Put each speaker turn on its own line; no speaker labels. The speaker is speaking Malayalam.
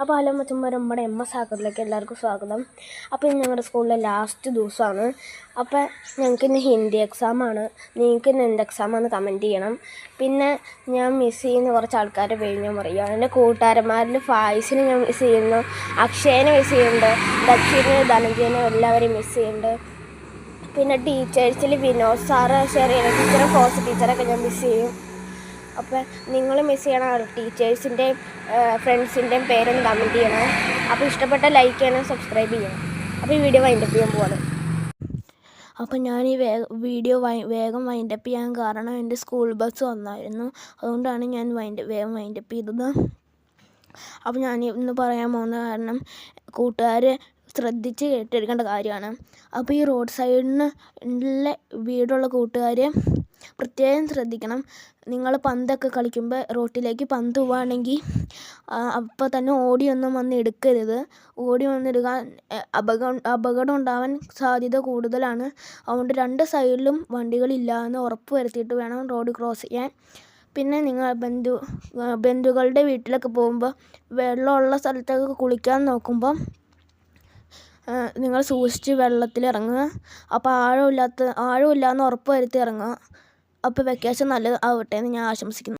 അപ്പോൾ ഹലോ മച്ചന്മാർ നമ്മുടെ എം എസ് ആക്കറിലേക്ക് എല്ലാവർക്കും സ്വാഗതം. അപ്പോൾ ഇന്ന് ഞങ്ങളുടെ സ്കൂളിലെ ലാസ്റ്റ് ദിവസമാണ്. അപ്പോൾ ഞങ്ങൾക്ക് ഇന്ന് ഹിന്ദി എക്സാമാണ് നിങ്ങൾക്ക് ഇന്ന് എന്ത് എക്സാമാണെന്ന് കമന്റ് ചെയ്യണം. പിന്നെ ഞാൻ മിസ് ചെയ്യുന്ന കുറച്ച് ആൾക്കാരെ പേര് ഞാൻ പറയും. എന്റെ കൂട്ടുകാരന്മാരിൽ ഫായിസിനെ ഞാൻ മിസ് ചെയ്യുന്നു. അക്ഷയനെ മിസ് ചെയ്യുന്നുണ്ട്. ദക്ഷിനെ ധനഞ്ജയനെ എല്ലാവരെയും മിസ് ചെയ്യുന്നുണ്ട്. പിന്നെ ടീച്ചേഴ്സിൽ വിനോദ് സാറ് ചെറിയ ടീച്ചറെ ഫോസ് ടീച്ചറൊക്കെ ഞാൻ മിസ് ചെയ്യും. അപ്പോൾ നിങ്ങൾ മിസ് ചെയ്യണ ടീച്ചേഴ്സിന്റെയും ഫ്രണ്ട്സിന്റെയും പേരൊന്ന് കമന്റ് ചെയ്യണം. അപ്പോൾ ഇഷ്ടപ്പെട്ട ലൈക്ക് ചെയ്യണം സബ്സ്ക്രൈബ് ചെയ്യണം. അപ്പോൾ ഈ വീഡിയോ വൈൻഡപ്പ് ചെയ്യാൻ പോവാണ്. അപ്പോൾ ഞാൻ ഈ വേഗ വീഡിയോ വൈ വേഗം വൈൻഡപ്പ് ചെയ്യാൻ കാരണം എന്റെ സ്കൂൾ ബസ് വന്നായിരുന്നു. അതുകൊണ്ടാണ് ഞാൻ വൈൻഡ് വേഗം വൈൻഡപ്പ് ചെയ്തത്. അപ്പോൾ ഞാൻ ഇന്ന് പറയാൻ പോകുന്ന കാരണം കൂട്ടുകാർ ശ്രദ്ധിച്ച് കേട്ടെടുക്കേണ്ട കാര്യമാണ്. അപ്പോൾ ഈ റോഡ് സൈഡിന് ഉള്ള വീടുള്ള കൂട്ടുകാർ പ്രത്യേകം ശ്രദ്ധിക്കണം. നിങ്ങൾ പന്തൊക്കെ കളിക്കുമ്പോൾ റോട്ടിലേക്ക് പന്ത് പോവുകയാണെങ്കിൽ അപ്പോൾ തന്നെ ഓടിയൊന്നും വന്ന് എടുക്കരുത്. ഓടി വന്നെടുക്കാൻ അപകടം അപകടം ഉണ്ടാവാൻ സാധ്യത കൂടുതലാണ്. അതുകൊണ്ട് രണ്ട് സൈഡിലും വണ്ടികളില്ല എന്ന് ഉറപ്പ് വരുത്തിയിട്ട് വേണം റോഡ് ക്രോസ് ചെയ്യാൻ. പിന്നെ നിങ്ങൾ ബന്ധു ബന്ധുക്കളുടെ വീട്ടിലൊക്കെ പോകുമ്പോൾ വെള്ളമുള്ള സ്ഥലത്തൊക്കെ കുളിക്കാൻ നോക്കുമ്പോൾ നിങ്ങൾ സൂക്ഷിച്ച് വെള്ളത്തിൽ ഇറങ്ങുക അപ്പോൾ ആഴമില്ലാത്ത ആഴമില്ല എന്ന് ഉറപ്പ് വരുത്തി ഇറങ്ങുക. അപ്പോൾ വെക്കേഷൻ നല്ലത് ആവട്ടെ എന്ന് ഞാൻ ആശംസിക്കുന്നു.